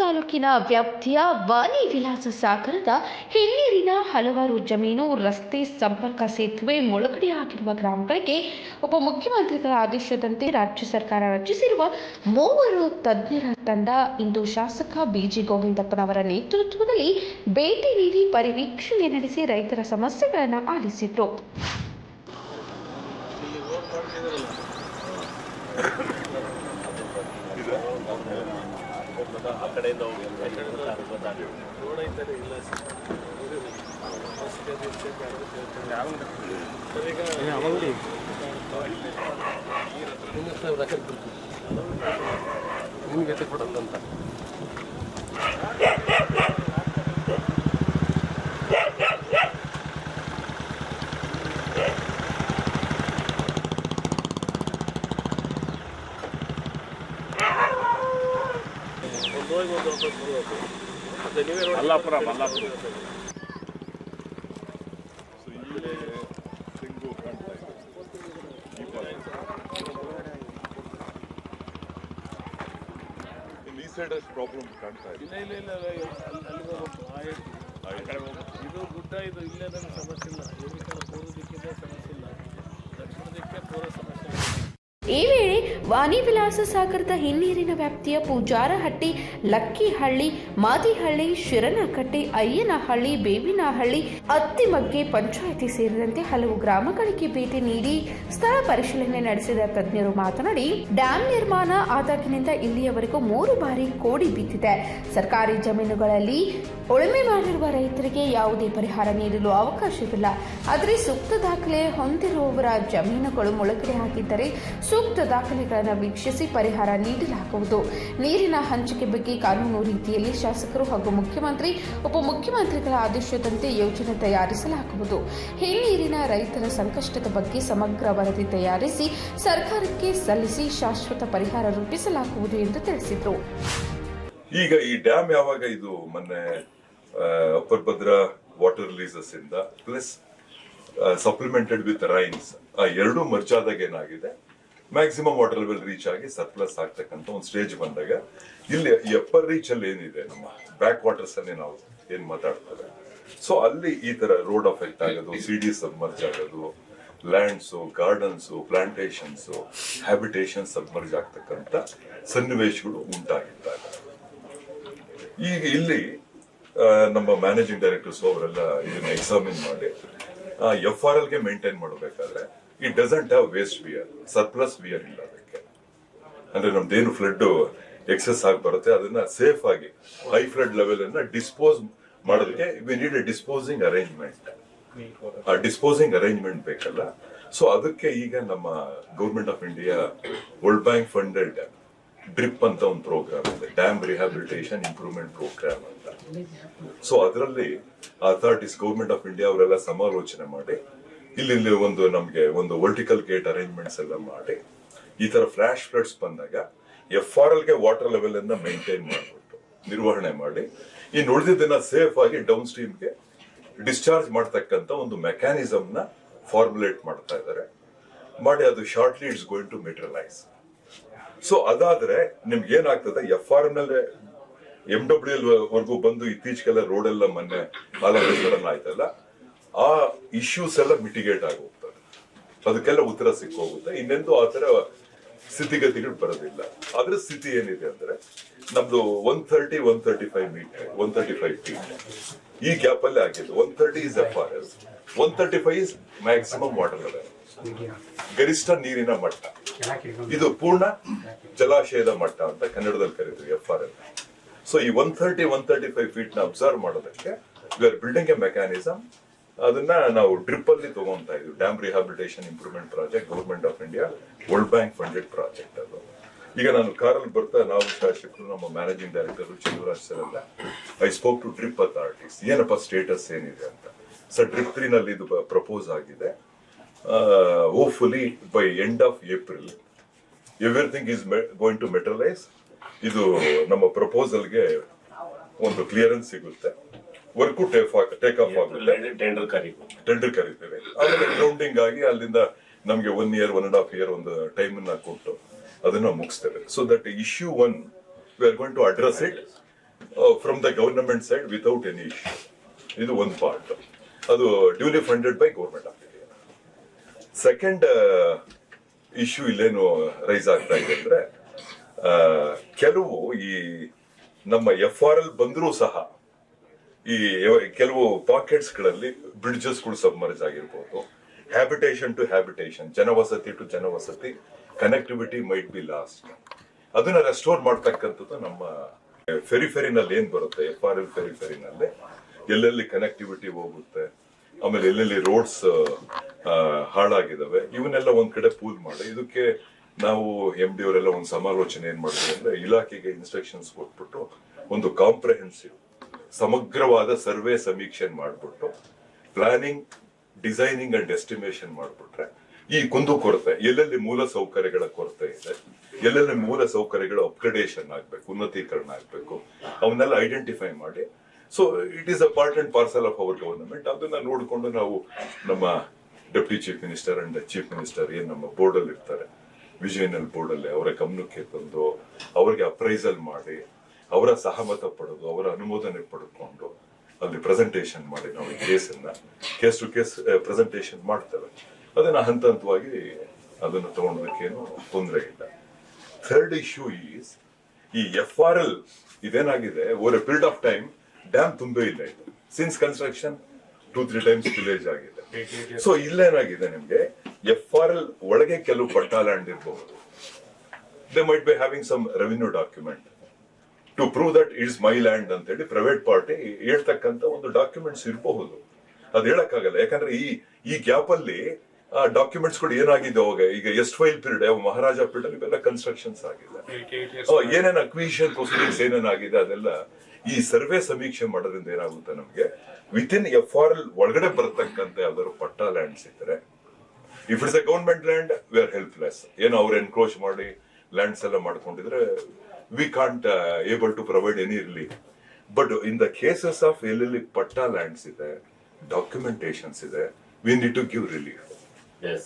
ತಾಲೂಕಿನ ವ್ಯಾಪ್ತಿಯ ವಾಲಿ ವಿಲಾಸ ಸಾಗರದ ಹಿನ್ನೀರಿನ ಹಲವಾರು ಜಮೀನು ರಸ್ತೆ ಸಂಪರ್ಕ ಸೇತುವೆ ಮುಳುಗಡೆಯಾಗಿರುವ ಗ್ರಾಮಗಳಿಗೆ ಉಪಮುಖ್ಯಮಂತ್ರಿಗಳ ಆದೇಶದಂತೆ ರಾಜ್ಯ ಸರ್ಕಾರ ರಚಿಸಿರುವ ಮೂವರು ತಜ್ಞರ ತಂಡ ಇಂದು ಶಾಸಕ ಬಿಜಿ ಗೋವಿಂದಪ್ಪನವರ ನೇತೃತ್ವದಲ್ಲಿ ಭೇಟಿ ನೀಡಿ ಪರಿವೀಕ್ಷಣೆ ನಡೆಸಿ ರೈತರ ಸಮಸ್ಯೆಗಳನ್ನು ಆಲಿಸಿದರು. ಆ ಕಡೆಯಿಂದ ಹೋಗಿ ನಿಮಗೆ ಕೊಡಲ್ಲ ಕೊಡೋದಂತ ಒಂದು ಹೋಗಿ ಒಂದು ವಾಪಸ್ ಬರ್ಬೇಕು ಮತ್ತೆ ನೀವೇ ರೋಡ್ ಮಲ್ಲಾಪುರ ಮಲ್ಲಾಪುರ. ಇಲ್ಲಿ ತೆಂಗು ಕಾಣ್ತಾ ಇದೆ ಈ ಸೈಡ್ ಅಷ್ಟು ಪ್ರಾಬ್ಲಮ್ ಕಾಣ್ತಾ ಇದೆ ಇಲ್ಲ ಇಲ್ಲ ಇಲ್ಲ. ಇದು ಗುಡ್ಡ ಇದು ಇಲ್ಲೇ ಸಮಸ್ಯೆ ಇಲ್ಲ. ಈ ಕಡೆ ಪೂರ್ವ ದಿಕ್ಕಿಂದ ಸಮಸ್ಯೆ ಇಲ್ಲ. ದಕ್ಷಿಣ ದಿಕ್ಕೆ ಪೂರ ಸಮಸ್ಯೆ ಇಲ್ಲ. ವಾಣಿ ವಿಲಾಸ ಸಾಗರದ ಹಿನ್ನೀರಿನ ವ್ಯಾಪ್ತಿಯ ಪೂಜಾರಹಟ್ಟಿ, ಲಕ್ಕಿಹಳ್ಳಿ, ಮಾದಿಹಳ್ಳಿ, ಶಿರನಕಟ್ಟೆ, ಅಯ್ಯನಹಳ್ಳಿ, ಬೇವಿನಹಳ್ಳಿ, ಅತ್ತಿಮಗ್ಗೆ ಪಂಚಾಯಿತಿ ಸೇರಿದಂತೆ ಹಲವು ಗ್ರಾಮಗಳಿಗೆ ಭೇಟಿ ನೀಡಿ ಸ್ಥಳ ಪರಿಶೀಲನೆ ನಡೆಸಿದ ತಜ್ಞರು ಮಾತನಾಡಿ, ಡ್ಯಾಂ ನಿರ್ಮಾಣ ಆದಾಗಿನಿಂದ ಇಲ್ಲಿಯವರೆಗೂ ಮೂರು ಬಾರಿ ಕೋಡಿ ಬಿದ್ದಿದೆ. ಸರ್ಕಾರಿ ಜಮೀನುಗಳಲ್ಲಿ ಉಳುಮೆ ಮಾಡಿರುವ ರೈತರಿಗೆ ಯಾವುದೇ ಪರಿಹಾರ ನೀಡಲು ಅವಕಾಶವಿಲ್ಲ. ಆದರೆ ಸೂಕ್ತ ದಾಖಲೆ ಹೊಂದಿರುವವರ ಜಮೀನುಗಳು ಮುಳುಗಡೆ ಹಾಕಿದ್ದರೆ ಸೂಕ್ತ ದಾಖಲೆಗಳನ್ನು ವೀಕ್ಷಿಸಿ ಪರಿಹಾರ ನೀಡಲಾಗುವುದು. ನೀರಿನ ಹಂಚಿಕೆ ಬಗ್ಗೆ ಕಾನೂನು ರೀತಿಯಲ್ಲಿ ಶಾಸಕರು ಹಾಗೂ ಮುಖ್ಯಮಂತ್ರಿ, ಉಪಮುಖ್ಯಮಂತ್ರಿಗಳ ಆದೇಶದಂತೆ ಯೋಜನೆ ತಯಾರಿಸಲಾಗುವುದು. ಹಿನ್ನೀರಿನ ರೈತರ ಸಂಕಷ್ಟದ ಬಗ್ಗೆ ಸಮಗ್ರ ವರದಿ ತಯಾರಿಸಿ ಸರ್ಕಾರಕ್ಕೆ ಸಲ್ಲಿಸಿ ಶಾಶ್ವತ ಪರಿಹಾರ ರೂಪಿಸಲಾಗುವುದು ಎಂದು ತಿಳಿಸಿದರು. ಈಗ ಈ ಡ್ಯಾಮ್ ಯಾವಾಗ ಇದು ಮೊನ್ನೆ ಅಪ್ಪರ್ ವಾಟರ್ ರಿಲೀಸಸ್ ಇಂದ ಪ್ಲಸ್ ಸಪ್ಲಿಮೆಂಟೆಡ್ ವಿತ್ ರೈನ್ಸ್ ಆ, ಎರಡು ಮರ್ಜ್ ಆದಾಗ ಏನಾಗಿದೆ? ಮ್ಯಾಕ್ಸಿಮಮ್ ವಾಟರ್ ಲೆವೆಲ್ ರೀಚ್ ಆಗಿ ಸರ್ಪ್ಲಸ್ ಆಗ್ತಕ್ಕಂಥ ಒಂದು ಸ್ಟೇಜ್ ಬಂದಾಗ, ಇಲ್ಲಿ ಈ ಅಪ್ಪರ್ ರೀಚ್ ಅಲ್ಲಿ ಏನಿದೆ? ನಮ್ಮ ಬ್ಯಾಕ್ ವಾಟರ್ಸ್ ಅಲ್ಲಿ ನಾವು ಏನ್ ಮಾತಾಡ್ತೇವೆ? ಸೊ ಅಲ್ಲಿ ಈ ತರ ರೋಡ್ ಅಫೆಕ್ಟ್ ಆಗೋದು ಸಿ ಡಿ ಸಬ್ಮರ್ಜ್ ಆಗೋದು lands gardens plantations habitation submerge ಆಗ್ತಕ್ಕಂಥ ಸನ್ನಿವೇಶಗಳು ಉಂಟಾಗಿದ್ದಾಗ ಈಗ ಇಲ್ಲಿ ನಮ್ಮ ಮ್ಯಾನೇಜಿಂಗ್ ಡೈರೆಕ್ಟರ್ಸ್ ಅವರೆಲ್ಲ ಇದನ್ನ ಎಕ್ಸಾಮಿನ್ ಮಾಡಿ ಎಫ್ ಆರ್ ಎಲ್ಗೆ ಮೇಂಟೈನ್ ಮಾಡಬೇಕಾದ್ರೆ it doesn't have waste weir surplus weir ಇಲ್ಲ ಅದಕ್ಕೆ. ಅಂದ್ರೆ ನಮ್ದೇನು ಫ್ಲಡ್ ಎಕ್ಸೆಸ್ ಆಗಿ ಬರುತ್ತೆ, ಅದನ್ನ ಸೇಫ್ ಆಗಿ ಹೈ ಫ್ಲಡ್ ಲೆವೆಲ್ ಅನ್ನ ಡಿಸ್ಪೋಸ್ ಮಾಡೋದಕ್ಕೆ we need a disposing arrangement ಆ ಡಿಸ್ಪೋಸಿಂಗ್ ಅರೇಂಜ್ಮೆಂಟ್ ಬೇಕಲ್ಲ. ಸೊ ಅದಕ್ಕೆ ಈಗ ನಮ್ಮ government of India World Bank funded DRIP ಅಂತ ಒಂದು ಪ್ರೋಗ್ರಾಮ್ ಇದೆ. ಡ್ಯಾಮ್ ರಿಹ್ಯಾಬಿಲಿಟೇಷನ್ ಇಂಪ್ರೂವ್ಮೆಂಟ್ ಪ್ರೋಗ್ರಾಮ್ ಅಂತ. ಸೊ ಅದರಲ್ಲಿ ಅಥಾರಿಟೀಸ್ ಗೌರ್ಮೆಂಟ್ ಆಫ್ ಇಂಡಿಯಾ ಅವರೆಲ್ಲ ಸಮಾಲೋಚನೆ ಮಾಡಿ ಇಲ್ಲಿ ಒಂದು ನಮಗೆ ಒಂದು ವರ್ಟಿಕಲ್ ಗೇಟ್ ಅರೇಂಜ್ಮೆಂಟ್ಸ್ ಎಲ್ಲ ಮಾಡಿ, ಈ ತರ ಫ್ಲಾಶ್ ಫ್ಲಡ್ಸ್ ಬಂದಾಗ ಎಫ್ ಆರ್ ಎಲ್ಗೆ ವಾಟರ್ ಲೆವೆಲ್ ಅನ್ನ ಮೇಂಟೈನ್ ಮಾಡ್ಬಿಟ್ಟು ನಿರ್ವಹಣೆ ಮಾಡಿ ಇನ್ನು ಉಳಿದಿದ್ದನ್ನ ಸೇಫ್ ಆಗಿ ಡೌನ್ ಸ್ಟ್ರೀಮ್ಗೆ ಡಿಸ್ಚಾರ್ಜ್ ಮಾಡ್ತಕ್ಕಂಥ ಒಂದು ಮೆಕ್ಯಾನಿಸಮ್ನ ಫಾರ್ಮುಲೇಟ್ ಮಾಡ್ತಾ ಇದ್ದಾರೆ. ಮಾಡಿ ಅದು shortly it's going to materialise so ಅದಾದ್ರೆ ನಿಮ್ಗೆ ಏನಾಗ್ತದೆ? F R N M W L ವರ್ಗೂ ಬಂದು ಇತ್ತೀಚೆಗೆಲ್ಲ ರೋಡ್ ಎಲ್ಲ ಮೊನ್ನೆ ಸಡನ್ ಆಯ್ತಲ್ಲ? ಆ ಇಶ್ಯೂಸ್ ಎಲ್ಲ ಮಿಟಿಗೇಟ್ ಆಗಿ ಹೋಗ್ತದೆ ಅದಕ್ಕೆಲ್ಲ ಉತ್ತರ ಸಿಕ್ಕೋಗುತ್ತೆ. ಇನ್ನೆಂದು ಆ ತರ ಸ್ಥಿತಿಗತಿಗಳು ಬರೋದಿಲ್ಲ. ಅದ್ರ ಸ್ಥಿತಿ ಏನಿದೆ ಅಂದ್ರೆ, ನಮ್ದು one thirty one thirty five metre one thirty five feet ಈ ಗ್ಯಾಪ್ ಅಲ್ಲಿ ಆಗಿದೆ one thirty is F R S one thirty five is maximum water level ಗರಿಷ್ಠ ನೀರಿನ ಮಟ್ಟ. ಇದು ಪೂರ್ಣ ಜಲಾಶಯದ ಮಟ್ಟ ಅಂತ ಕನ್ನಡದಲ್ಲಿ ಕರೀತೀವಿ ಎಫ್ ಆರ್ ಎಲ್ ಸೊ ಈ one thirty one thirty five ಫೀಟ್ನ observe ಮಾಡೋದಕ್ಕೆ ಆರ್ ಬಿಲ್ಡಿಂಗ್ ಎ ಮೆಕ್ಯಾನಿಸಮ್ ಅದನ್ನ ನಾವು ಡ್ರಿಪ್ ಅಲ್ಲಿ ತಗೊಂತಾ ಇದ್ವಿ. Dam rehabilitation improvement project government of India World Bank funded project ಅದು. ಈಗ ನಾನು ಕಾರಲ್ಲಿ ಬರ್ತಾ ನಾವು ಶಾಸಕರು ನಮ್ಮ ಮ್ಯಾನೇಜಿಂಗ್ ಡೈರೆಕ್ಟರ್ ಚಂದ್ರರಾಜ್ ಸರ್ ಎಲ್ಲ I spoke to DRIP authorities ಏನಪ್ಪ ಸ್ಟೇಟಸ್ ಏನಿದೆ ಅಂತ. ಸರ್ ಡ್ರಿಪ್ ತ್ರೀನಲ್ಲಿ ಇದು ಪ್ರಪೋಸ್ ಆಗಿದೆ. Hopefully by end of April everything is going to materialise ಇದು ನಮ್ಮ ಪ್ರಪೋಸಲ್ಗೆ ಒಂದು ಕ್ಲಿಯರೆನ್ಸ್ ಸಿಗುತ್ತೆ. ವರ್ಕು ಟೇಕ್ ಆಫ್ ಆಗುತ್ತೆ. ಟೆಂಡರ್ ಕರಿ ಟೆಂಡರ್ ಕರಿತೇವೆ ಆಮೇಲೆ ಗ್ರೌಂಡಿಂಗ್ ಆಗಿ ಅಲ್ಲಿಂದ ನಮ್ಗೆ one year one and half year ಒಂದು ಟೈಮ್ ಅನ್ನ ಕೊಟ್ಟು ಅದನ್ನ ಮುಗಿಸ್ತೇವೆ. So that issue one we are going to address it from the government side without any issue ಇದು ಒಂದು ಪಾರ್ಟ್ ಅದು duly funded by government of second issue ಇಲ್ಲೇನು rise ಆಗ್ತಾ ಇದೆ ಅಂದ್ರೆ ಕೆಲವು ಈ ನಮ್ಮ ಎಫ್ ಆರ್ ಎಲ್ ಬಂದರೂ ಸಹ ಈ ಕೆಲವು ಪಾಕೆಟ್ಸ್ಗಳಲ್ಲಿ ಬ್ರಿಡ್ಜಸ್ಗಳು ಸಬ್ಮರ್ಜ್ ಆಗಿರ್ಬೋದು. ಹ್ಯಾಬಿಟೇಷನ್ ಟು ಹ್ಯಾಬಿಟೇಷನ್ ಜನವಸತಿ ಟು ಜನವಸತಿ ಕನೆಕ್ಟಿವಿಟಿ ಮೈಟ್ ಬಿ ಲಾಸ್ಟ್ ಅದನ್ನ ರೆಸ್ಟೋರ್ ಮಾಡ್ತಕ್ಕಂಥದ್ದು ನಮ್ಮ ಫೆರಿಫೆರಿನಲ್ಲಿ ಏನ್ ಬರುತ್ತೆ? ಎಫ್ ಆರ್ ಎಲ್ ಫೆರಿಫೆರಿನಲ್ಲಿ ಎಲ್ಲೆಲ್ಲಿ ಕನೆಕ್ಟಿವಿಟಿ ಹೋಗುತ್ತೆ? ಆಮೇಲೆ ಎಲ್ಲೆಲ್ಲಿ ರೋಡ್ಸ್ ಹಾಳಾಗಿದ್ದಾವೆ, ಇವನ್ನೆಲ್ಲ ಒಂದ್ ಕಡೆ ಪೂಲ್ ಮಾಡಿ. ಇದಕ್ಕೆ ನಾವು ಎಂ ಡಿ ಅವರೆಲ್ಲ ಒಂದು ಸಮಾಲೋಚನೆ ಏನ್ ಮಾಡಿದ್ವಿ ಅಂದ್ರೆ ಇಲಾಖೆಗೆ ಇನ್ಸ್ಟ್ರಕ್ಷನ್ಸ್ ಕೊಟ್ಬಿಟ್ಟು ಒಂದು ಕಾಂಪ್ರಹೆನ್ಸಿವ್ ಸಮಗ್ರವಾದ ಸರ್ವೆ ಸಮೀಕ್ಷೆ ಮಾಡ್ಬಿಟ್ಟು ಪ್ಲಾನಿಂಗ್ ಡಿಸೈನಿಂಗ್ ಅಂಡ್ ಎಸ್ಟಿಮೇಷನ್ ಮಾಡ್ಬಿಟ್ರೆ ಈ ಕುಂದು ಕೊರತೆ, ಎಲ್ಲೆಲ್ಲಿ ಮೂಲ ಸೌಕರ್ಯಗಳ ಕೊರತೆ ಇದೆ, ಎಲ್ಲೆಲ್ಲಿ ಮೂಲ ಸೌಕರ್ಯಗಳ ಅಪ್ಗ್ರೇಡೇಷನ್ ಆಗ್ಬೇಕು, ಉನ್ನತೀಕರಣ ಆಗ್ಬೇಕು, ಅವನ್ನೆಲ್ಲ ಐಡೆಂಟಿಫೈ ಮಾಡಿ so it is a part and parcel of our government ಅದನ್ನ ನೋಡಿಕೊಂಡು ನಾವು ನಮ್ಮ deputy chief minister and chief minister ಏನ್ ನಮ್ಮ ಬೋರ್ಡ್ ಅಲ್ಲಿ ಇರ್ತಾರೆ. ವಿಜಯನಲ್ ಬೋರ್ಡ್ ಅಲ್ಲಿ ಅವರ ಗಮನಕ್ಕೆ ತಂದು, ಅವರಿಗೆ ಅಪ್ರೈಸಲ್ ಮಾಡಿ, ಅವರ ಸಹಮತ ಪಡೆದು, ಅವರ ಅನುಮೋದನೆ ಪಡ್ಕೊಂಡು ಅಲ್ಲಿ ಪ್ರೆಸೆಂಟೇಷನ್ ಮಾಡಿ ನಾವು ಕೇಸನ್ನ ಕೇಸ್ ಟು ಕೇಸ್ ಪ್ರೆಸೆಂಟೇಷನ್ ಮಾಡ್ತೇವೆ. ಅದನ್ನ ಹಂತ ಹಂತವಾಗಿ ಅದನ್ನು ತಗೊಳೋದಕ್ಕೇನು ತೊಂದರೆ ಇಲ್ಲ. ಥರ್ಡ್ ಇಶ್ಯೂ ಈಸ್ ಈ F R L ಇದೇನಾಗಿದೆ over a period of time dam ತುಂಬೇ ಇಲ್ಲ ಇದು. Since construction two three times village ಆಗಿದೆ. ಸೊ ಇಲ್ಲೇನಾಗಿದೆ ನಿಮ್ಗೆ? ಎಫ್ ಆರ್ ಎಲ್ ಒಳಗೆ ಕೆಲವು ಪಟ್ಟ ಲ್ಯಾಂಡ್ ಇರಬಹುದು. They might be having some revenue document to prove that it's my land ಅಂತ ಹೇಳಿ ಪ್ರೈವೇಟ್ ಪಾರ್ಟಿ ಹೇಳ್ತಕ್ಕಂತ ಒಂದು ಡಾಕ್ಯುಮೆಂಟ್ಸ್ ಇರಬಹುದು. ಅದು ಹೇಳಕ್ಕಾಗಲ್ಲ. ಯಾಕಂದ್ರೆ ಈ ಈ ಗ್ಯಾಪ್ ಅಲ್ಲಿ ಆ ಡಾಕ್ಯುಮೆಂಟ್ಸ್ ಕೂಡ ಏನಾಗಿದೆ ಅವಾಗ? ಈಗ ಎಸ್ಟ್ ಫೈಲ್ ಪೀರಿಯಡ್ ಯಾವ ಮಹಾರಾಜ ಪೀರಿಯಡ್ ಇವೆಲ್ಲ ಕನ್ಸ್ಟ್ರಕ್ಷನ್ಸ್ ಆಗಿದೆ. ಏನೇನ್ ಅಕ್ವಿಷನ್ ಪ್ರೊಸೀಡಿಂಗ್ಸ್ ಏನೇನಾಗಿದೆ ಅದೆಲ್ಲ ಈ ಸರ್ವೆ ಸಮೀಕ್ಷೆ ಮಾಡೋದ್ರಿಂದ ಏನಾಗುತ್ತೆ ನಮಗೆ? Within F R L ಒಳಗಡೆ ಬರತಕ್ಕಂತ ಯಾವ್ದಾದ್ರು ಪಟ್ಟ ಲ್ಯಾಂಡ್ಸ್ ಇದ್ರೆ if it's a government land we are helpless ಏನು ಅವ್ರು ಎನ್ಕ್ರೋಚ್ ಮಾಡಿ ಲ್ಯಾಂಡ್ಸ್ ಎಲ್ಲ ಮಾಡ್ಕೊಂಡಿದ್ರೆ we can't able to provide any ಇರ್ಲಿ but in the cases of ಎಲ್ಲೆಲ್ಲಿ ಪಟ್ಟ ಲ್ಯಾಂಡ್ಸ್ ಇದೆ ಡಾಕ್ಯುಮೆಂಟೇಶನ್ಸ್ ಇದೆ we need to give relief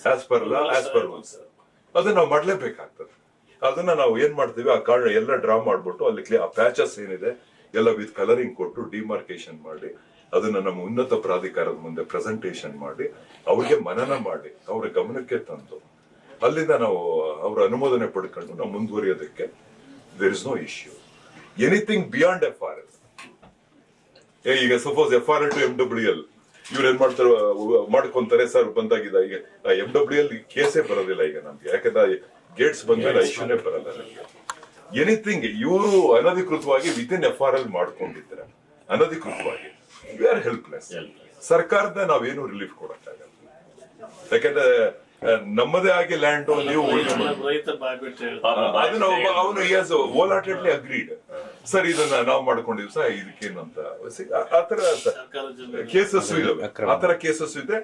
as per law as per rules ಅದನ್ನ ನಾವು ಮಾಡ್ಲೇಬೇಕಾಗ್ತದೆ. ಅದನ್ನ ನಾವು ಏನ್ ಮಾಡ್ತೀವಿ? ಆ ಕಾರ್ಡ್ ಎಲ್ಲ ಡ್ರಾ ಮಾಡ್ಬಿಟ್ಟು ಅಲ್ಲಿ ಆ ಪ್ಯಾಚಸ್ ಏನಿದೆ ಎಲ್ಲ ವಿತ್ ಕಲರಿಂಗ್ ಕೊಟ್ಟು ಡಿಮಾರ್ಕೇಶನ್ ಮಾಡಿ, ಅದನ್ನ ನಮ್ಮ ಉನ್ನತ ಪ್ರಾಧಿಕಾರದ ಮುಂದೆ ಪ್ರೆಸೆಂಟೇಶನ್ ಮಾಡಿ, ಅವ್ರಿಗೆ ಮನನ ಮಾಡಿ, ಅವರ ಗಮನಕ್ಕೆ ತಂದು, ಅಲ್ಲಿಂದ ನಾವು ಅವರ ಅನುಮೋದನೆ ಪಡ್ಕೊಂಡು ನಾವು ಮುಂದುವರಿಯೋದಕ್ಕೆ there is no issue anything beyond F R L ಈಗ suppose F R to M W L ಇವ್ರು ಏನ್ ಮಾಡ್ತಾರ, ಮಾಡ್ಕೊಂತಾರೆ ಸರ್ ಬಂದಾಗಿದೆ, ಈಗ ಎಂ ಡಬ್ಲ್ಯೂ ಎಲ್ ಕೇಸೇ ಬರೋದಿಲ್ಲ ಈಗ ನಮ್ಗೆ. ಯಾಕಂದ್ರೆ ಗೇಟ್ಸ್ ಬಂದ್ಮೇಲೆ ಇಶ್ಯೂನೇ ಬರಲ್ಲ ನಮ್ಗೆ. ಎನಿಥಿಂಗ್ ಇವರು ಅನಧಿಕೃತವಾಗಿ within F R L ಮಾಡ್ಕೊಂಡಿದ್ದಾರೆ. ಅನಧಿಕೃತವಾಗಿ. ವಿ ಆರ್ ಹೆಲ್ಪ್ಲೆಸ್ ಸರ್ಕಾರದ ನಾವೇನು ರಿಲೀಫ್ ಕೊಡಕ್ಕಾಗಲ್ಲ. ಯಾಕಂದ್ರೆ ನಮ್ಮದೇ ಆಗಿ ಲ್ಯಾಂಡ್ ನೀವು ಅದನ್ನ ಅವನು ಎಸ್ ಓಲಾಟೆಡ್ಲಿ ಅಗ್ರೀಡ್ ಸರ್ ಇದನ್ನ ನಾವು ಮಾಡ್ಕೊಂಡಿದ್ವಿ ಸರ್ ಇದಕ್ಕೇನಂತ ಆತರ ಕೇಸಸ್ ಇದಾವೆ. ಆತರ ಕೇಸಸ್ ಇದೆ.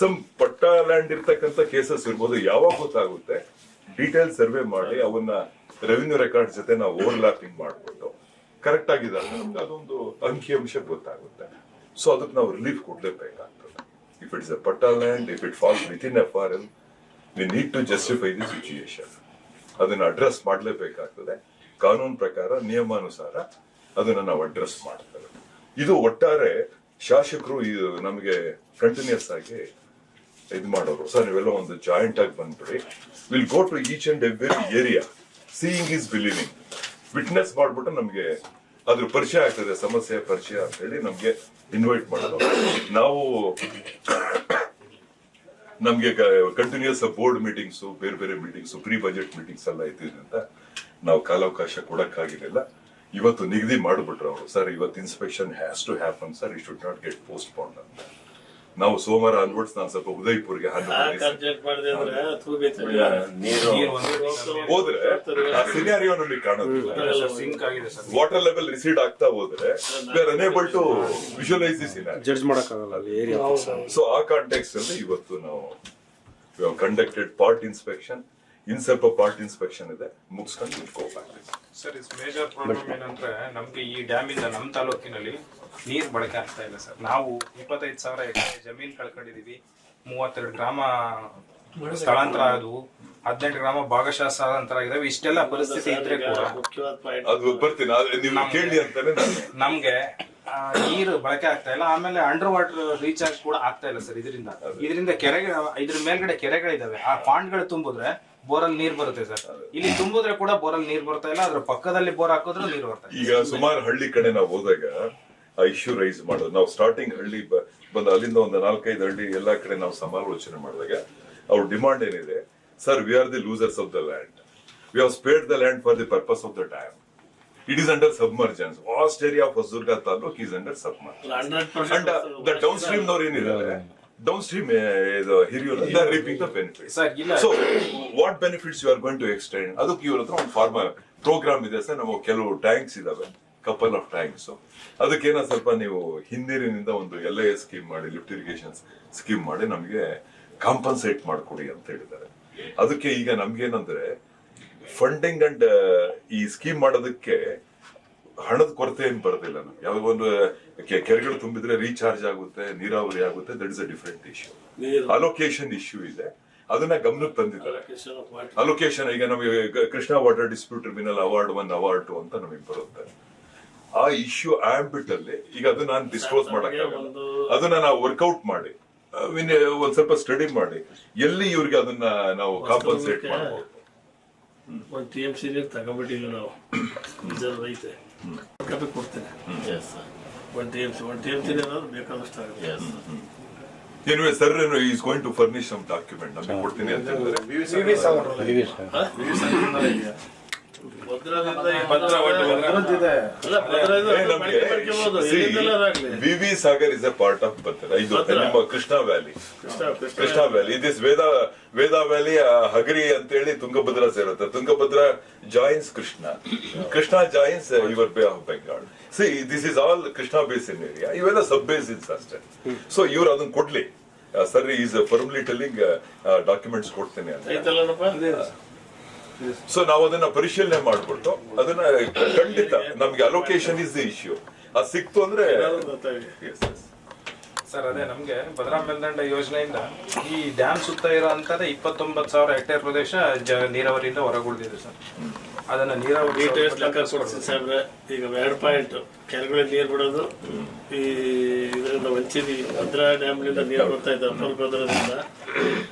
ಸಮ್ ಪಟ್ಟ ಲ್ಯಾಂಡ್ ಇರ್ತಕ್ಕಂತ ಕೇಸಸ್ ಇರ್ಬೋದು ಯಾವಾಗ ಗೊತ್ತಾಗುತ್ತೆ ಡೀಟೇಲ್ ಸರ್ವೆ ಮಾಡಿ ಅವನ್ನ ರೆವಿನ್ಯೂ ರೆಕಾರ್ಡ್ ಜೊತೆ ನಾವು ಓವರ್ಲ್ಯಾಪಿಂಗ್ ಮಾಡಿಬಿಟ್ಟು ಕರೆಕ್ಟ್ ಆಗಿದೆ ಅದೊಂದು ಅಂಕಿಅಂಶ ಗೊತ್ತಾಗುತ್ತೆ. ಸೊ ಅದಕ್ಕೆ ನಾವು relief ಕೊಡ್ಲೇಬೇಕಾಗ್ತದೆ. If it's a patta land if it falls within F R L we need to justify the situation ಅದನ್ನ ಅಡ್ರೆಸ್ ಮಾಡಲೇಬೇಕಾಗ್ತದೆ. ಕಾನೂನು ಪ್ರಕಾರ, ನಿಯಮಾನುಸಾರ ಅದನ್ನ ನಾವು ಅಡ್ರೆಸ್ ಮಾಡ್ತೇವೆ. ಇದು ಒಟ್ಟಾರೆ ಶಾಸಕರು ಇದು ನಮಗೆ ಕಂಟಿನ್ಯೂಸ್ ಆಗಿ ಇದು ಮಾಡೋರು. ಸರ್ ನೀವೆಲ್ಲ ಒಂದು ಜಾಯಿಂಟ್ ಆಗಿ ಬಂದ್ಬಿಡಿ. Will go to each and every area seeing is believing witness ಮಾಡ್ಬಿಟ್ಟು ನಮಗೆ ಅದ್ರ ಪರಿಚಯ ಆಗ್ತದೆ, ಸಮಸ್ಯೆ ಪರಿಚಯ ಅಂತ ಹೇಳಿ ನಮ್ಗೆ ಇನ್ವೈಟ್ ಮಾಡೋದು. ನಾವು ನಮ್ಗೆ ಕಂಟಿನ್ಯೂಸ್ ಬೋರ್ಡ್ ಮೀಟಿಂಗ್ಸ್ ಬೇರೆ ಬೇರೆ ಮೀಟಿಂಗ್ಸ್ ಪ್ರೀ ಬಜೆಟ್ ಮೀಟಿಂಗ್ಸ್ ಎಲ್ಲ ಅಂತ ನಾವು ಕಾಲಾವಕಾಶ ಕೊಡಕ್ಕಾಗಿರಲಿಲ್ಲ. ಇವತ್ತು ನಿಗದಿ ಮಾಡಿಬಿಟ್ರು ಅವರು. ಸರ್ ಇವತ್ತು inspection has to happen sir it should not get post ಅಂತ. ನಾವು ಸೋಮವಾರ ಅನ್ಬಿಟ್ಟು ನಾನು ಸ್ವಲ್ಪ ಉದಯ್ಪುರ್ಗೆ ಹೋದ್ರೆ ಆ ಸಿನಾರಿಯೋ ನಮಗೆ ಕಾಣೋದಿಲ್ಲ. ಸಿಂಕ್ ಆಗಿದೆ ಸರ್. ವಾಟರ್ ಲೆವೆಲ್ ರಿಸೀಡ್ ಆಗ್ತಾ ಹೋದ್ರೆ ಅನೇಬಲ್ ಟು ವಿಜುವಲೈಸ್ ಇಲ್ಲ ಜಡ್ಜ್ ಮಾಡಕ್ಕಾಗಲ್ಲ ಸೊ ಆ ಕಾಂಟೆಕ್ಸ್ಟ್ ಅಲ್ಲಿ ಇವತ್ತು ನಾವು ಕಂಡಕ್ಟೆಡ್ ಪಾರ್ಟ್ ಇನ್ಸ್ಪೆಕ್ಷನ್ ಇನ್ ಸ್ವಲ್ಪ ಪಾರ್ಟ್ ಇನ್ಸ್ಪೆಕ್ಷನ್ ಇದೆ. ಮುಗಿಸ್ಕೊಂಡು ಇಟ್ಕೋಬೇಕು ಸರ್ ಇಸ್ ಮೇಜರ್ ಪ್ರಾಬ್ಲಮ್ ಏನಂದ್ರೆ ನಮ್ಗೆ ಈ ಡ್ಯಾಮ್ ಇಂದ ನಮ್ಮ ತಾಲೂಕಿನಲ್ಲಿ ನೀರ್ ಬಳಕೆ ಆಗ್ತಾ ಇಲ್ಲ ಸರ್. ನಾವು ಇಪ್ಪತ್ತೈದು ಸಾವಿರ ಎಕರೆ ಜಮೀನ್ ಕಳ್ಕೊಂಡಿದೀವಿ. ಮೂವತ್ತೆರಡು ಗ್ರಾಮ ಸ್ಥಳಾಂತರ ಆದವು ಹದಿನೆಂಟು ಗ್ರಾಮ ಭಾಗಶಃ ಸ್ಥಳಾಂತರ ಆಗಿದಾವೆ ಇಷ್ಟೆಲ್ಲ ಪರಿಸ್ಥಿತಿ ಇದ್ರೆ ಕೂಡ ಅದು ಬರ್ತೀನಿ ಅದು ನೀವು ಕೇಳಿ ಅಂತಾನೆ ನಾನು. ನಮ್ಗೆ ಆ, ನೀರು ಬಳಕೆ ಆಗ್ತಾ ಇಲ್ಲ. ಆಮೇಲೆ ಅಂಡರ್ ವಾಟರ್ ರೀಚಾರ್ಜ್ ಕೂಡ ಆಗ್ತಾ ಇಲ್ಲ ಸರ್ ಇದರಿಂದ. ಇದರಿಂದ ಕೆರೆ ಇದ್ರ ಮೇಲ್ಗಡೆ ಕೆರೆಗಳಿದಾವೆ. ಆ ಪಾಂಡ್ಗಳು ತುಂಬಿದ್ರೆ ಬೋರಲ್ಲಿ ನೀರ್ ಬರುತ್ತೆ ಸರ್. ಇಲ್ಲಿ ತುಂಬಿದ್ರೆ ಕೂಡ ಬೋರಲ್ಲಿ ನೀರ್ ಬರ್ತಾ ಇಲ್ಲ. ಅದ್ರ ಪಕ್ಕದಲ್ಲಿ ಬೋರ್ ಹಾಕಿದ್ರು ನೀರ್ ಬರ್ತಾ ಇಲ್ಲ. ಈಗ ಸುಮಾರು ಹಳ್ಳಿ ಕಡೆ ನಾವು ಹೋದಾಗ ಇಶ್ಯೂ ರೈಸ್ ಮಾಡೋದು. ನಾವು ಸ್ಟಾರ್ಟಿಂಗ್ ಹಳ್ಳಿ ಬಂದ ಅಲ್ಲಿಂದ ಒಂದು ನಾಲ್ಕೈದು ಹಳ್ಳಿ ಎಲ್ಲಾ ಕಡೆ ನಾವು ಸಮಾಲೋಚನೆ ಮಾಡಿದಾಗ ಅವ್ರ ಡಿಮಾಂಡ್ ಏನಿದೆ? Sir we are the losers of the land we have spared the land for the purpose of the dam it is under submergence vast area of Hosadurga taluk is under submergence hundred and the downstream ನವ್ರು ಏನಿದ್ದಾರೆ downstream ಇದು Hiriyur reaping the benefits sir ಇಲ್ಲ. So what benefits you are going to extend ಅದಕ್ಕೆ ಇವ್ರ ಹತ್ರ ಒಂದು farmer program ಇದೆ sir. ನಾವು ಕೆಲವು ಟ್ಯಾಂಕ್ಸ್ ಇದಾವೆ. ಕಪಲ್ ಆಫ್ ಟ್ಯಾಂಕ್ಸ್ ಅದಕ್ಕೇನೋ ಸ್ವಲ್ಪ ನೀವು ಹಿನ್ನೀರಿನಿಂದ ಒಂದು ಎಲ್ ಐ ಎಸ್ ಸ್ಕೀಮ್ ಮಾಡಿ ಲಿಫ್ಟ್ ಇರಿಗೇಷನ್ ಸ್ಕೀಮ್ ಮಾಡಿ ನಮಗೆ ಕಾಂಪನ್ಸೇಟ್ ಮಾಡ್ಕೊಡಿ ಅಂತ ಹೇಳಿದ್ದಾರೆ. ಅದಕ್ಕೆ ಈಗ ನಮ್ಗೇನಂದ್ರೆ ಫಂಡಿಂಗ್ ಅಂಡ್ ಈ ಸ್ಕೀಮ್ ಮಾಡೋದಕ್ಕೆ ಹಣದ ಕೊರತೆ ಏನ್ ಬರೋದಿಲ್ಲ ನಮ್ಗೆ. ಯಾವಾಗ ಒಂದು ಕೆರೆಗಳು ತುಂಬಿದ್ರೆ ರೀಚಾರ್ಜ್ ಆಗುತ್ತೆ ನೀರಾವರಿ ಆಗುತ್ತೆ that is a different issue allocation allocation issue ಇದೆ. ಅದನ್ನ ಗಮನಕ್ಕೆ ತಂದಿದ್ದಾರೆ. ಕಿಶನ್ ಅಲೋಕೇಶನ್ ಈಗ ನಮಗೆ Krishna water dispute tribunal award one award two ಅಂತ ನಮಗೆ ಬರುತ್ತೆ. ಆ ಇಶ್ಯೂ ಆಂಬಿಟ್ ಅಲ್ಲಿ ಈಗ ಅದು ನಾನು ಡಿಸ್ಕ್ಲೋಸ್ ಮಾಡಕ್ಕಾಗಲ್ಲ ಅದು ಅದನ್ನ ನಾವು ವರ್ಕೌಟ್ ಮಾಡಿ ವಿನ್- ಒಂದ್ ಸ್ವಲ್ಪ ಸ್ಟಡಿ ಮಾಡಿ ಎಲ್ಲಿ ಇವ್ರಿಗೆ ಅದನ್ನ ನಾವು ಕಾಂಪನ್ಸೇಟ್ ಮಾಡಬಹುದು ಒಂದು ಟಿ ಎಂ ಸಿ ನೀರು ತಗೊಂಡ್ಬಿಟ್ಟಿವಿ ನಾವು ರಿಸರ್ವ್ ಐತೆ ಕಾಪಿ ಕೊಡ್ತೇನೆ ಒಂದು ಟಿ ಎಂ ಸಿ ಒಂದು ಟಿ ಎಂ ಸಿ ಬೇಕಾದಷ್ಟು ಆಗುತ್ತೆ anyway sir is going to furnish some document ನಮಗೆ ಕೊಡ್ತೀನಿ ಅಂತ ಹೇಳಿದ್ರೆ V V Sagar is a part of Bhadra ಇದು. ನಿಮ್ಮ Krishna valley Krishna Krishna it valley this Veda Veda valley Hagari ಅಂತ ಹೇಳಿ ತುಂಗಭದ್ರಾ ಸೇರುತ್ತೆ. Tungabhadra joins Krishna. Krishna joins your Bay of Bengal see this is all Krishna basin area ಇವೆಲ್ಲ sub basins ಅಷ್ಟೇ. So ಇವ್ರು ಅದನ್ನ ಕೊಡ್ಲಿ. Sir is firmly telling documents ಕೊಡ್ತೇನೆ ಅಂತ. ಸೊ ನಾವು ಅದನ್ನ ಪರಿಶೀಲನೆ ಮಾಡ್ಬಿಟ್ಟು ಅದನ್ನ ಖಂಡಿತ ನಮ್ಗೆ ಅಲೋಕೇಶನ್ ಇಸ್ ದಿ ಇಶ್ಯೂ ಅದು ಸಿಕ್ತು ಅಂದ್ರೆ ಸರ್ ಅದೇ ನಮ್ಗೆ ಭದ್ರಾ ಮೇಲ್ದಂಡ ಯೋಜನೆಯಿಂದ ಈ ಡ್ಯಾಮ್ ಸುತ್ತ ಇರೋ ಅಂತದೇ ಇಪ್ಪತ್ತೊಂಬತ್ತು ಸಾವಿರ ಹೆಕ್ಟೇರ್ ಪ್ರದೇಶ ಜ ನೀರಾವರಿಯಿಂದ ಹೊರಗುಳಿದಿದೆ ಸರ್. ಅದನ್ನ ನೀರಾವರಿ ಡೀಟೇಲ್ಸ್ ಲೆಕ್ಕ ಕೊಡ್ತೀನಿ ಸಾಹೇಬ್ರೆ. ಈಗ ಎರಡು ಪಾಯಿಂಟ್ ಕೆಳಗಡೆ ನೀರು ಬಿಡೋದು ಈ ಇದರಿಂದ ವಂಚಿದಿ ಭದ್ರಾ ಡ್ಯಾಮ್ನಿಂದ ನೀರು ಬರ್ತಾ ಇದೆ ಅಪ್ಪಲ್ ಭದ್ರದಿಂದ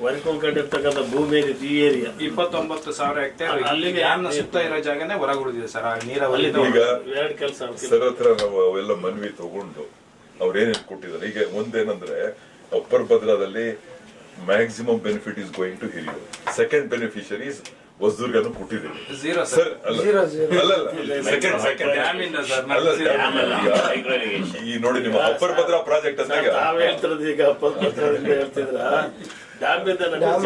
ಹೊರಕೊಂಡ್ಕೊಂಡಿರ್ತಕ್ಕಂಥ ಭೂಮಿ ಏನಿದೆ ಈ ಏರಿಯಾ ಇಪ್ಪತ್ತೊಂಬತ್ತು ಸಾವಿರ ಹೆಕ್ಟೇರ್ ಅಲ್ಲಿಗೆ ಅಲ್ಲಿಗೆ ಡ್ಯಾಮ್ನ ಸುತ್ತ ಇರೋ ಜಾಗನೇ ಹೊರಗುಳಿದಿದೆ ಸರ್ ಆ ನೀರಾವರಿ ಈಗ ಎರಡು ಕೆಲಸ ಸರ್ ಹತ್ರ ನಾವು ಅವೆಲ್ಲ ಮನವಿ ತಗೊಂಡು ಅವ್ರು ಏನೇನು ಕೊಟ್ಟಿದ್ದಾರೆ? ಈಗ ಒಂದೇನಂದ್ರೆ upper ಭದ್ರಾದಲ್ಲಿ maximum benefit is going to Hiriyur second beneficiaries ಹೊಸದುರ್ಗನು ಕೊಟ್ಟಿದ್ದೀವಿ. ಸರ್ ಅಲ್ಲ. ಅಲ್ಲ ಸೆಕೆಂಡ್ ಸೆಕೆಂಡ್ ಡ್ಯಾಮಿಂದ ಸರ್ ಅಲ್ಲ ಈಗ ಈ ನೋಡಿ ನಿಮ್ಮ ಅಪ್ಪರ್ ಭದ್ರಾ ಪ್ರಾಜೆಕ್ಟ್ ಅಂದಾಗ ನಾವು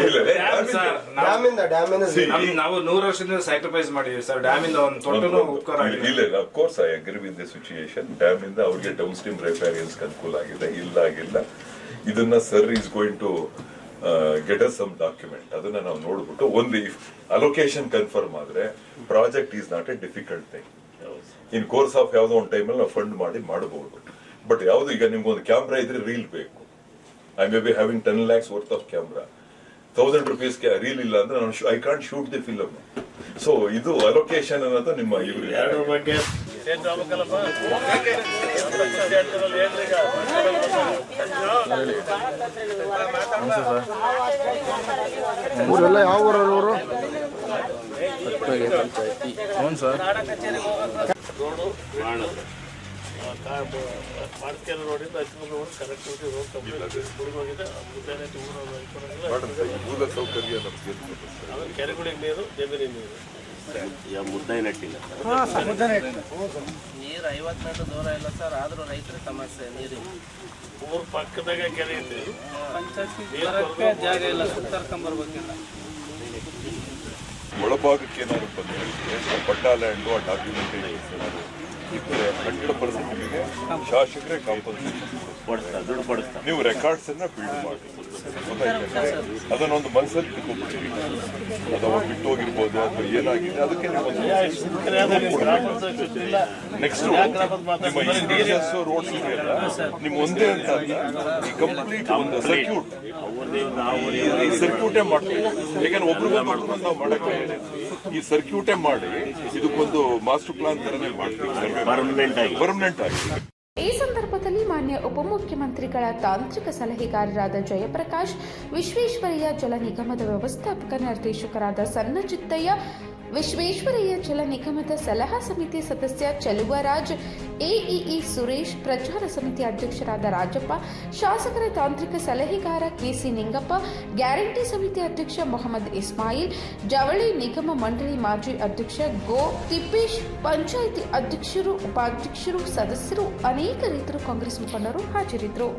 ಡ್ಯಾಮಿಂದ ಡ್ಯಾಮಿಂದ See, ನಮ್- ನಾವು ನೂರು ವರ್ಷದಿಂದ ಸ್ಯಾಕ್ರಿಫೈಸ್ ಮಾಡಿದೀವಿ ಸರ್. ಡ್ಯಾಮಿಂದ ಒಂದು ತೊಟ್ಟನು ಉಪಕಾರ ಇಲ್ಲ ಇಲ್ಲ course I agree with the situation dam ಇಂದ ಅವ್ರಿಗೆ ಡೌನ್ ಸ್ಟ್ರೀಮ್ ರೆಫೈರಿಯನ್ಸ್ ಅನುಕೂಲ ಆಗಿದೆ. ಇಲ್ಲ ಆಗಿಲ್ಲ. ಇದನ್ನ sir is going to get us some document ಅದನ್ನ ನಾವು ನೋಡ್ಬಿಟ್ಟು ಒಂದು ಅಲೋಕೇಶನ್ ಕನ್ಫರ್ಮ್ ಆದ್ರೆ project is not a difficult thing in course of ಯಾವ್ದೋ ಒಂದು ಟೈಮಲ್ಲಿ ನಾವು ಫಂಡ್ ಮಾಡಿ ಮಾಡಬಹುದು ಬಟ್ ಯಾವ್ದು ಈಗ ನಿಮ್ಗೆ ಒಂದು ಕ್ಯಾಮ್ರಾ ಇದ್ರೆ ರೀಲ್ ಬೇಕು. I may be having ten lakhs worth of camera thousand rupees reel ಇಲ್ಲ ಅಂದ್ರೆ ನಾನು I can't shoot the film so ಇದು ಅಲೋಕೇಶನ್ ಅನ್ನೋದು ನಿಮ್ಮ ಇವರು. ಊರೆಲ್ಲ ಯಾವ ಊರವರು ರೋಡು ಮಾಡೋದು. ಆ, ಕಾ- ಬ- ಮಾಡ್ಸ್ಕೊಂಡು ರೋಡಿಂದ ಹಚ್ಕೊಂಡು ರೋಡ್ ಕರೆಕ್ಟ್ ಹೋಗಿ ರೋಡ್ ಕಂಪ್ಲೀಟ್ ಮುಳುಗೋಗಿದೆ ಮುಂಜಾನೆ ಊರು ಅನ್ಕೊಂಡಿಲ್ಲ. ಮೂಲ ಸೌಕರ್ಯ ನಮ್ಗೆ ಆಮೇಲೆ ಕೆರೆಗಳಿಗೆ ನೀರು ಜಮೀನಿಗೆ ನೀರು. ನೀರು ದೂರ ಇಲ್ಲ ಸರ್ ಆದರೂ ರೈತರ ಸಮಸ್ಯೆ ನೀರಿನ ಊರ್ ಪಕ್ಕದಾಗ ಕೆರೆ ಇದೆ ಜಾಗ ಇಲ್ಲ ಸುತ್ತರ್ಕೊಂಬರ್ಬೇಕಿಲ್ಲ ಒಳಭಾಗಕ್ಕೆ ಏನಾದ್ರು ಬಂದ್ರೆ ಆ ಪಟ್ಟಾ ಲ್ಯಾಂಡು ಆ ಡಾಕ್ಯುಮೆಂಟೇಶನ್ ಇದ್ರೆ ಹಂಡ್ರೆಡ್ ಪರ್ಸೆಂಟ್ ಶಾಸಕರೇ ಕಾಂಪನ್ಸೇಷನ್ ಕೊಡಿಸ್ತಾರೆ ದುಡ್ಡು ಕೊಡಿಸ್ತಾರೆ ನೀವು ರೆಕಾರ್ಡ್ಸ್ ಅನ್ನ ಬಿಲ್ಡ್ ಮಾಡಿ? ಅದನ್ನೊಂದು ಮನಸ್ಸಲ್ಲಿ ಇಟ್ಕೊಂಡ್ಬಿಟ್ಟಿರಿ ಅಥವಾ ಬಿಟ್ಟು ಹೋಗಿರ್ಬೋದು ಅಥವಾ ಏನಾಗಿದೆ ಅದಕ್ಕೆ ನೆಕ್ಸ್ಟ್ ನಿಮ್ಮ ಇಂಟೀರಿಯರ್ಸ್ ರೋಡ್ಸ್ ಇದೆಯಲ್ಲ ನಿಮ್ಮ ಒಂದೇ ಅಂತ ಈ ಕಂಪ್ಲೀಟ್ ಒಂದು ಸರ್ಕ್ಯೂಟ್ ಈ ಸರ್ಕ್ಯೂಟೇ ಮಾಡ್ತೀವಿ. ಯಾಕಂದ್ರೆ ಒಬ್ರಿಗೊಬ್ರು ನಾವು ಮಾಡಕ್ಕೆ ಈ ಸರ್ಕ್ಯೂಟೇ ಮಾಡಿ ಇದಕ್ಕೊಂದು ಮಾಸ್ಟರ್ ಪ್ಲಾನ್ ತರನೇ ಮಾಡ್ತೀವಿ. ಪರ್ಮನೆಂಟ್ ಆಗಿ. ಪರ್ಮನೆಂಟ್ ಆಗಿ. ಈ ಸಂದರ್ಭದಲ್ಲಿ ಮಾನ್ಯ ಉಪಮುಖ್ಯಮಂತ್ರಿಗಳ ತಾಂತ್ರಿಕ ಸಲಹೆಗಾರರಾದ ಜಯಪ್ರಕಾಶ್ ವಿಶ್ವೇಶ್ವರಯ್ಯ ಜಲ ನಿಗಮದ ವ್ಯವಸ್ಥಾಪಕ ನಿರ್ದೇಶಕರಾದ ಸನ್ನಚಿತ್ತಯ್ಯ ವಿಶ್ವೇಶ್ವರಯ್ಯ ಜಲ ನಿಗಮದ ಸಲಹಾ ಸಮಿತಿ ಸದಸ್ಯ ಚಲುವರಾಜ್, ಎಇಇ ಸುರೇಶ್, ಪ್ರಚಾರ ಸಮಿತಿ ಅಧ್ಯಕ್ಷರಾದ ರಾಜಪ್ಪ, ಶಾಸಕರ ತಾಂತ್ರಿಕ ಸಲಹೆಗಾರ ಕೆಸಿ ನಿಂಗಪ್ಪ, ಗ್ಯಾರಂಟಿ ಸಮಿತಿ ಅಧ್ಯಕ್ಷ ಮೊಹಮ್ಮದ್ ಇಸ್ಮಾಯಿಲ್, ಜವಳಿ ನಿಗಮ ಮಂಡಳಿ ಮಾಜಿ ಅಧ್ಯಕ್ಷ ಗೋ ತಿಪ್ಪೇಶ್, ಪಂಚಾಯಿತಿ ಅಧ್ಯಕ್ಷರು, ಉಪಾಧ್ಯಕ್ಷರು, ಸದಸ್ಯರು, ಅನೇಕ ರೈತರು ಕಾಂಗ್ರೆಸ್ ಮುಖಂಡರು ಹಾಜರಿದ್ದರು.